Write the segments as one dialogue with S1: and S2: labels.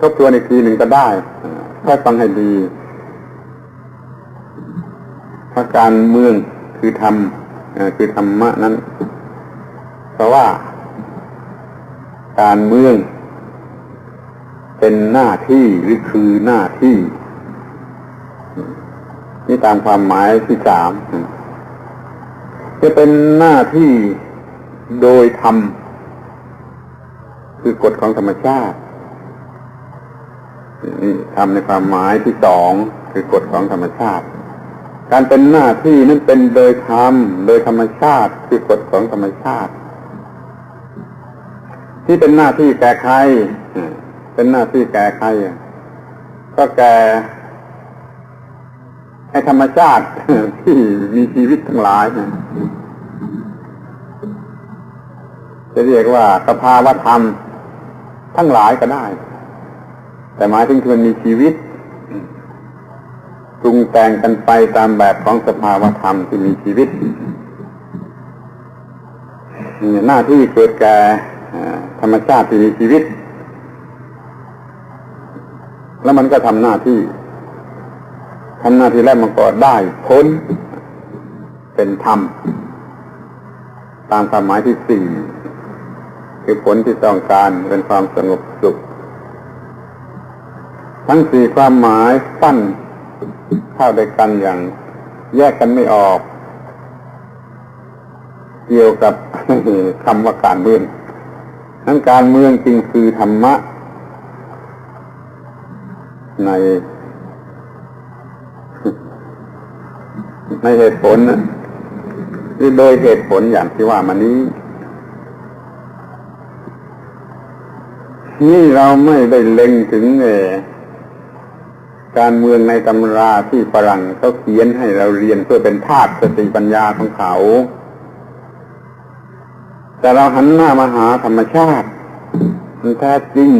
S1: ทบทวนอีกทีหนึ่งก็ได้ถ้าฟังให้ดีพราะการเมืองคือธรรมคือธรรมะนั้นเพราะว่า การเมือง เป็นหน้าที่หรือคือหน้าที่ นี่ตามความหมายที่สามจะเป็นหน้าที่โดยธรรมคือกฎของธรรมชาติ ทำในความหมายที่สองคือกฎของธรรมชาติ การเป็นหน้าที่นั้นเป็นโดยธรรมโดยธรรมชาติคือกฎของธรรมชาติ ที่เป็นหน้าที่แก่ใครเป็นหน้าที่แก่ใครก็แก่ให้ธรรมชาติที่มีชีวิตทั้งหลายจะเรียกว่าสภาวธรรมทั้งหลายก็ได้ แต่หมายถึงที่มันมีชีวิตปรุงแต่งกันไปตามแบบของสภาวธรรมที่มีชีวิตหน้าที่เกิดแก่ธรรมชาติที่มีชีวิต แล้วมันก็ทำหน้าที่ทำหน้าที่แล้วมันก็ได้ผลเป็นธรรม ตามความหมายที่สี่คือผลที่ต้องการเป็นความสงบสุข ทั้งสี่ความหมายปั้นเข้าด้วยกันอย่าง แยกกันไม่ออก เกี่ยวกับคำว่าการเมืองนั้นการเมืองจริงคือธรรมะ ในในเหตุผลนะหรือโดยเหตุผลอย่างที่ว่ามานี้ นี่เราไม่ได้เล็งถึงเอ การเมืองในตำราที่ฝรั่งเขาเขียนให้เราเรียนเพื่อเป็นธาตุสติปัญญาของเขา แต่เราหันหน้ามาหาธรรมชาติมันแท้จริง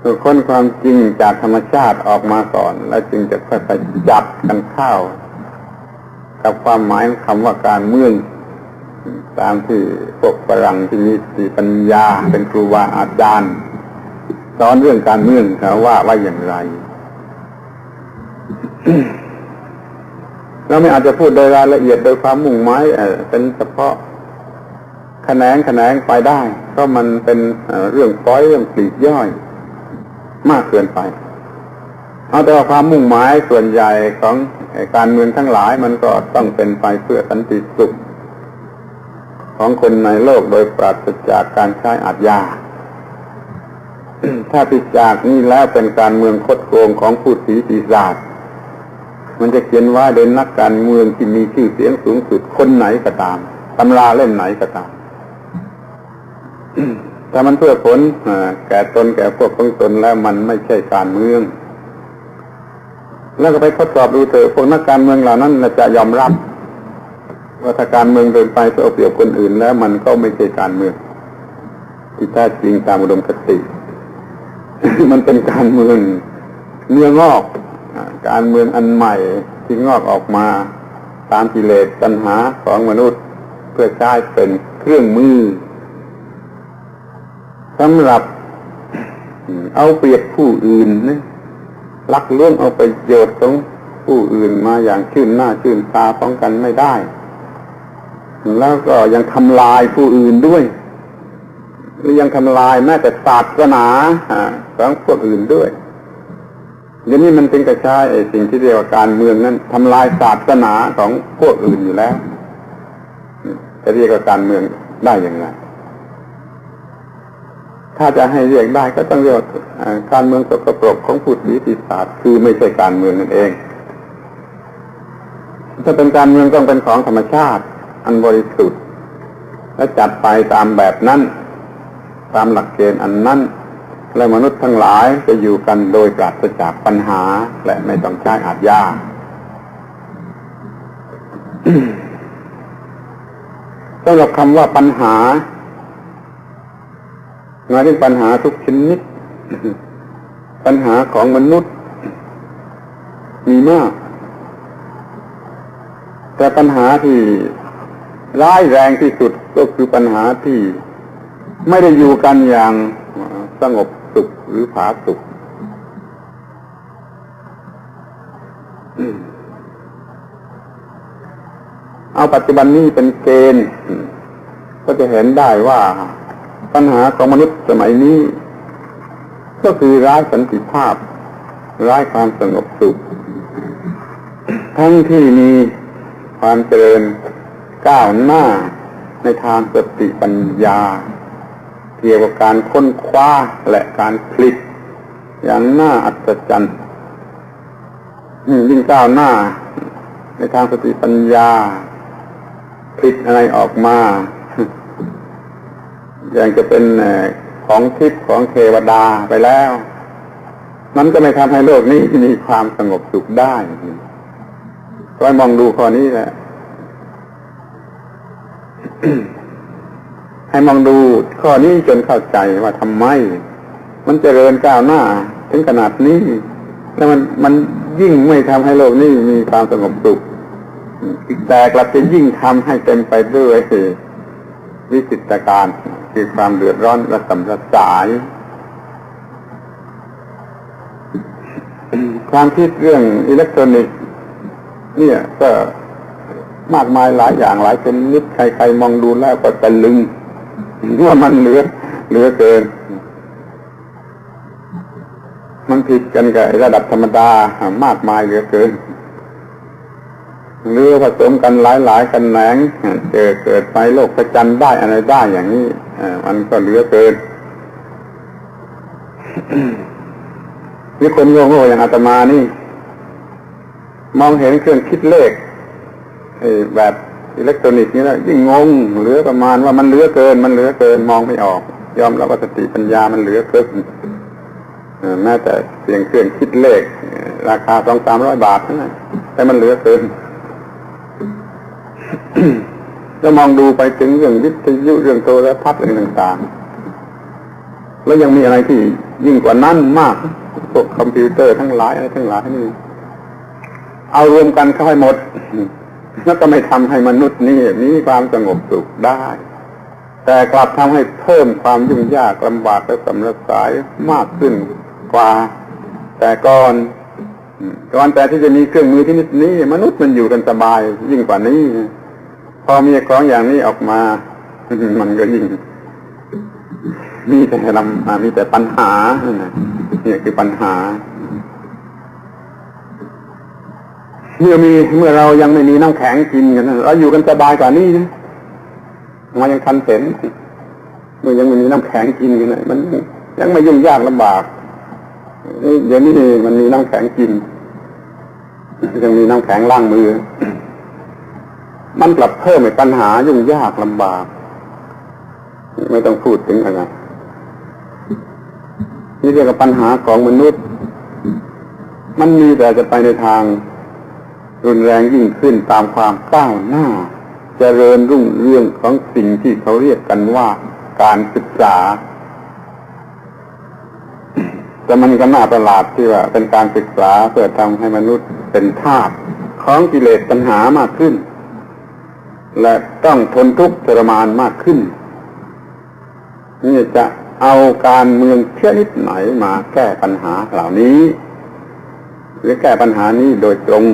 S1: คือค้นความจริงจากธรรมชาติออกมาก่อน แล้วจึงจะค่อยๆจับกันเข้า กับความหมายคำว่าการเมืองตามที่พวกฝรั่งที่มีสติปัญญาเป็นครูบาอาจารย์สอนเรื่องการเมืองเขาว่าว่าอย่างไร เราไม่อาจจะพูดโดยรายละเอียดโดยความมุ่งหมายเป็นเฉพาะแขนงแขนงไปได้เพราะมันเป็นเรื่องป้อยเรื่องปลีกย่อย มากเกินไปเอาแต่ว่าความมุ่งหมายส่วนใหญ่ของการเมืองทั้งหลายมันก็ต้องเป็นไปเพื่อสันติสุข ของคนในโลกโดยปราศจากการใช้อาญาถ้าพิดจากนี้แล้วเป็นการเมืองคดโกงของผู้สีปีศาจ มันจะเขียนว่าโดยนักการเมืองที่มีชื่อเสียงสูงสุดคนไหนก็ตามตำราเล่มไหนก็ตามถ้ามันเพื่อผลแก่ตนแก่พวกของตนแล้วมันไม่ใช่การเมือง แล้วก็ไปทดสอบดูเถอะพวกนักการเมืองเหล่านั้นจะยอมรับว่าถ้าการเมืองเดินไปเพื่อเอาเปรียบคนอื่นแล้ว มันก็ไม่ใช่การเมืองที่แท้จริงตามอุดมคติ มันเป็นการเมืองเนื้องอก การเมืองอันใหม่ที่งอกออกมา ตามกิเลสปัญหาของมนุษย์เพื่อใช้เป็นเครื่องมือสำหรับเอาเปรียบผู้อื่นนะลักเรื่องเอาไปโยชน์ของผู้อื่นมาอย่างชื่นหน้าชื่นตาป้องกันไม่ได้ แล้วก็ยังทำลายผู้อื่นด้วยหรือยังทำลายแม้แต่ศาสนาของพวกอื่นด้วย เดี๋ยวนี้มันเป็นกระชายสิ่งที่เรียกว่าการเมืองนั้นทำลายศาสนาของพวกอื่นอยู่แล้ว จะเรียกว่าการเมืองได้อย่างไรถ้าจะให้เรียกได้ก็ต้องเรียกการเมืองสกปรกของผู้ศีติศาสตร์คือไม่ใช่การเมืองนั่นเอง ถ้าเป็นการเมืองต้องเป็นของธรรมชาติ อันบริสุทธิ์และจัดไปตามแบบนั้น ตามหลักเกณฑ์อันนั้น และมนุษย์ทั้งหลายจะอยู่กันโดยปราศจากปัญหา และไม่ต้องใช้อาจยาสำหรับคำว่าปัญหาหมายถึงปัญหาทุกชนิด ปัญหาของมนุษย์ มีมาก แต่ปัญหาที่ร้ายแรงที่สุดก็คือปัญหาที่ไม่ได้อยู่กันอย่างสงบ หรือผาสุขเอาปัจจุบันนี้เป็นเกณฑ์ก็จะเห็นได้ว่าปัญหาของมนุษย์สมัยนี้ ก็คือร้ายสันติภาพ ร้ายความสงบสุข ทั้งที่มีความเจริญก้าวหน้าในทางสติปัญญา เกี่ยวกับการค้นคว้าและการผลิต อย่างน่าอัศจรรย์ยิ่งก้าวหน้า ในทางสติปัญญาผลิตอะไรออกมา อย่างจะเป็นของทิพย์ของเทวดาไปแล้ว มันก็ไม่ทำให้โลกนี้มีความสงบสุขได้ก็ให้มองดูข้อนี้แหละ ให้มองดูข้อนี้จนเข้าใจว่าทำไม มันเจริญก้าวหน้า ถึงขนาดนี้ แล้วมันมันยิ่งไม่ทำให้โลกนี้มีความสงบสุขแต่กลับจะยิ่งทำให้เต็มไปด้วยวิจิตการคือความเดือดร้อนระสำระสาย ความคิดเรื่องอิเล็กทรอนิกส์เนี่ยก็มากมายหลายอย่างหลายชนิดใครๆมองดูแล้วก็ตะลึง ว่ามันเหลือเหลือเกิน มันผิดกันกับระดับธรรมดามากมายเหลือเกินหรือผสมกันหลายๆกันแหนงเจอเกิดไฟโลกประจันได้อะไรได้อย่างนี้อ่อมันก็เหลือเกินนี่คนโง่ๆอย่างอาตมานี่ มองเห็นเครื่องคิดเลขแบบ อิเล็กทรอนิกส์นี่แล้วยิ่งงงเหลือประมาณว่ามันเหลือเกิน มันเหลือเกินมองไม่ออก ยอมรับว่าสติปัญญามันเหลือเกินแม้แต่เพียงเครื่องคิดเลข ราคาสองสามร้อยบาทเท่านั้นแต่มันเหลือเกินแล้วมองดูไปถึงเรื่องวิทยุเรื่องโทรทัศน์เรื่องต่างๆ แล้วยังมีอะไรที่ยิ่งกว่านั้นมากพวกคอมพิวเตอร์ทั้งหลายอะไรทั้งหลายนี่เอารวมกันเข้าให้หมด แล้วก็ไม่ทำให้มนุษย์นี่มีความสงบสุขได้ แต่กลับทำให้เพิ่มความยุ่งยากลำบากและสำรัสายมากขึ้นกว่า แต่ก่อนก่อนแต่ที่จะมีเครื่องมือที่นี้ มนุษย์มันอยู่กันสบายยิ่งกว่านี้ พอมีของอย่างนี้ออกมา มันก็ยิ่งมีแต่ลำมีแต่ปัญหาเนี่ยคือปัญหา เมื่อมีเมื่อเรายังไม่มีน้ำแข็งกินกันเราอยู่กันสบายกว่านี้นะมันยังทันเห็นเมื่อยังไม่มีน้ำแข็งกินกันมันยังไม่ยุ่งยากลำบากเดี๋ยวนี้มันมีน้ำแข็งกินยังมีน้ำแข็งล้างมือ มันกลับเพิ่มให้ปัญหายุ่งยากลำบาก ไม่ต้องพูดถึงอะไรนี่เรียกว่าปัญหาของมนุษย์ มันมีแต่จะไปในทาง รุนแรงยิ่งขึ้นตามความก้าวหน้าจเจริญรุ่งเรืองของสิ่งที่เขาเรียกกันว่าการศึกษา แต่มันก็น่าประหลาดที่ว่า เป็นการศึกษาเพื่อทำให้มนุษย์เป็นทาสของกิเลสปัญหามากขึ้น และต้องทนทุกข์ทรมานมากขึ้น นี่จะเอาการเมืองเชื่อนิดไหนมาแก้ปัญหาเหล่านี้ หรือแก้ปัญหานี้โดยตรง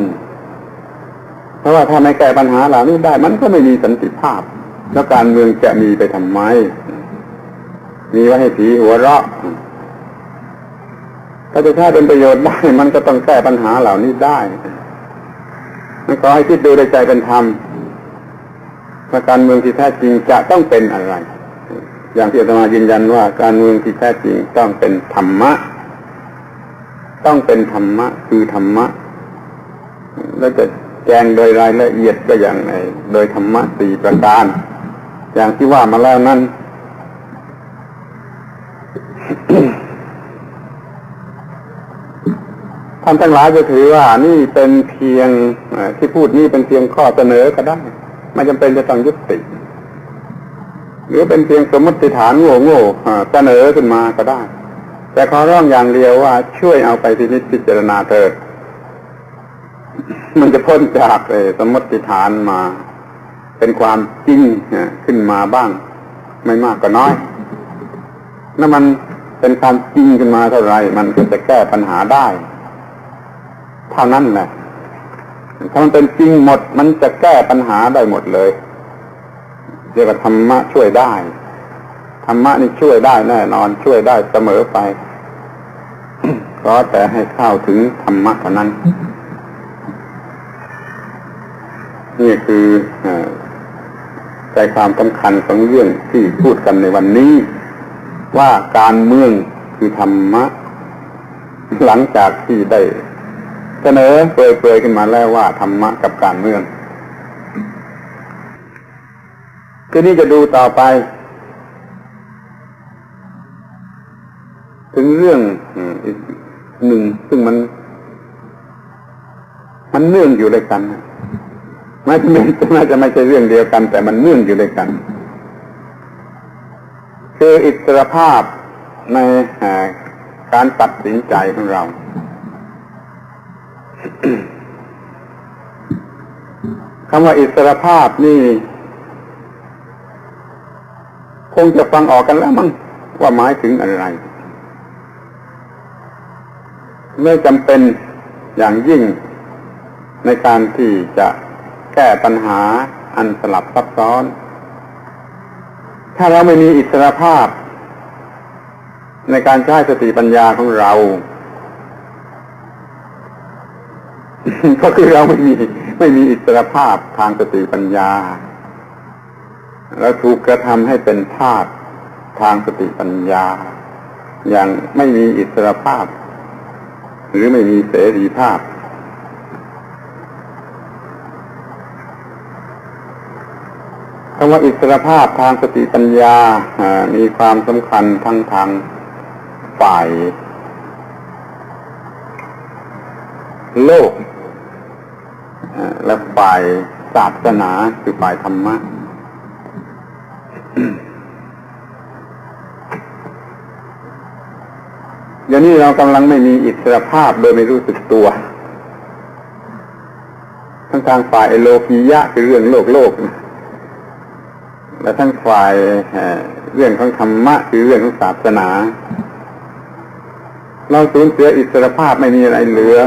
S1: เพราะว่าถ้าไม่แก้ปัญหาเหล่านี้ได้มันก็ไม่มีสันติภาพ แล้วการเมืองจะมีไปทำไม มีไว้ให้ผีหัวเราะ ถ้าจะใช้เป็นประโยชน์ได้ มันก็ต้องแก้ปัญหาเหล่านี้ได้มันขอให้คิดดูในใจเป็นธรรมว่าการเมืองที่แท้จริงจะต้องเป็นอะไร อย่างที่อาตมายืนยันว่าการเมืองที่แท้จริงต้องเป็นธรรมะ ต้องเป็นธรรมะคือธรรมะ แล้วจะ แจงโดยรายละเอียดก็อย่างไรโดยธรรมะสี่ประการ อย่างที่ว่ามาแล้วนั้นท่านทั้งหลายจะถือว่านี่เป็นเพียงที่พูดนี่เป็นเพียงข้อเสนอก็ได้ไม่จำเป็นจะต้องยุติ หรือเป็นเพียงสมมติฐานโง่โง่ๆเสนอขึ้นมาก็ได้ แต่ขอร้องอย่างเดียวว่าช่วยเอาไปพินิจพิจารณาเถิด มันจะพ้นจากสมมติฐานมา เป็นความจริงขึ้นมาบ้าง ไม่มากก็น้อยนั่นมันเป็นความจริงขึ้นมาเท่าไรมันก็จะแก้ปัญหาได้ เท่านั้นแหละถ้ามันเป็นจริงหมด มันจะแก้ปัญหาได้หมดเลยเรียกว่าธรรมะช่วยได้ธรรมะนี่ช่วยได้แน่นอนช่วยได้เสมอไป เพราะแต่ให้เข้าถึงธรรมะเท่านั้น นี่คือใจความสำคัญของเรื่องที่พูดกันในวันนี้ ว่าการเมืองคือธรรมะ หลังจากที่ได้เสนอเปรยๆขึ้นมาแล้วว่าธรรมะกับการเมืองทีนี้จะดูต่อไป ถึงเรื่องอีกหนึ่งซึ่งมัน มันเนื่องอยู่ด้วยกันนะ ไม่ไม่ไม่จะไม่ใช่เรื่องเดียวกัน แต่มันเนื่องอยู่ด้วยกัน คืออิสรภาพในการตัดสินใจของเรา คำว่าอิสรภาพนี่ คงจะฟังออกกันแล้วมั้งว่าหมายถึงอะไรไม่จำเป็นอย่างยิ่งในการที่จะ แก้ปัญหาอันสลับซับซ้อน ถ้าเราไม่มีอิสรภาพ ในการใช้สติปัญญาของเรา ก็คือเราไม่มีไม่มีอิสรภาพทางสติปัญญาเราถูกกระทำให้เป็นทาสทางสติปัญญา อย่างไม่มีอิสรภาพ หรือไม่มีเสรีภาพำว่าอิสรภาพทางสติปัญญา มีความสำคัญทั้งทางฝ่าย โลก และฝ่ายศาสนาคือฝ่ายธรรมะเดี๋ยวนี้เรากำลังไม่มีอิสรภาพโดยไม่รู้สึกตัว ทั้งทางฝ่ายโลกียะคือเรื่องโลกโลก และทั้งฝ่ายเรื่องของธรรมะคือเรื่องของศาสนา เราสูญเสียอิสรภาพไม่มีอะไรเหลือ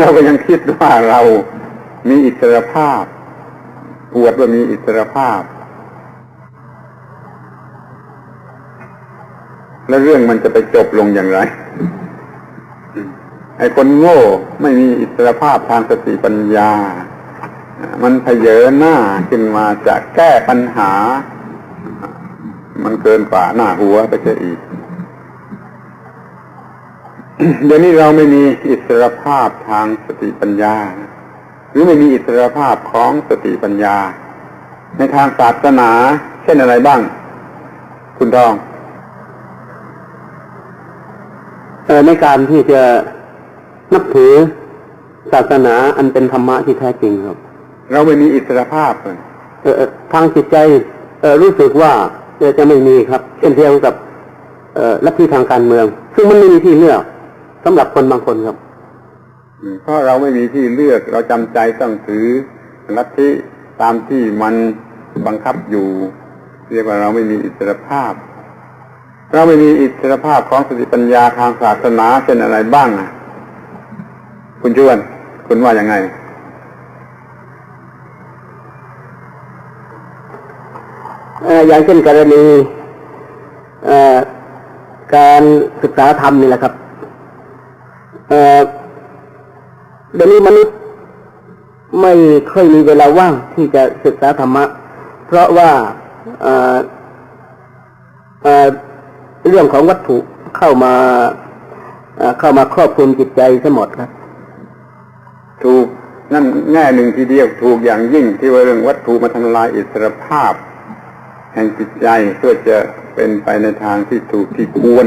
S1: เราก็ยังคิดว่าเรามีอิสรภาพอวดว่ามีอิสรภาพ แล้วเรื่องมันจะไปจบลงอย่างไร ไอ้คนโง่ไม่มีอิสรภาพทางสติปัญญา มันเพเยอหน้าขึ้นมาจะแก้ปัญหา มันเกินฝ่าหน้าหัวไปเสียอีก เดี๋ยวนี้เราไม่มีอิสรภาพทางสติปัญญา หรือไม่มีอิสรภาพของสติปัญญา ในทางศาสนา เช่นอะไรบ้าง คุณทอง
S2: ในการที่จะนับถือศาสนาอันเป็นธรรมะที่แท้จริงครับ
S1: เราไม่มีอิสรภาพเลย
S2: เอ่อเอ่อทางจิตใจเอ่อรู้สึกว่าจะจะไม่มีครับเช่นเดียวกับเอ่อลัทธิทางการเมือง ซึ่งมันไม่มีที่เลือกสำหรับคนบางคนครับ
S1: อืมเพราะเราไม่มีที่เลือกเราจำใจต้องถือลัทธิตามที่มันบังคับอยู่ เรียกว่าเราไม่มีอิสรภาพ เราไม่มีอิสรภาพของสติปัญญาทางศาสนาเช่นอะไรบ้างอะคุณชวนคุณว่ายังไง
S2: อย่างเช่นกรณีการศึกษาธรรมนี่แหละครับเดี๋ยวนี้มนุษย์ไม่ค่อยมีเวลาว่างที่จะศึกษาธรรมะ เพราะว่าเรื่องของวัตถุเข้ามาเอ่อเข้ามาครอบคลุมจิตใจซะหมดครับ
S1: ถูกนั่นแง่หนึ่งทีเดียวถูกอย่างยิ่งที่ว่าเรื่องวัตถุมาทำลายอิสรภาพ แห่งจิตใจเพื่อจะเป็นไปในทางที่ถูกที่ควร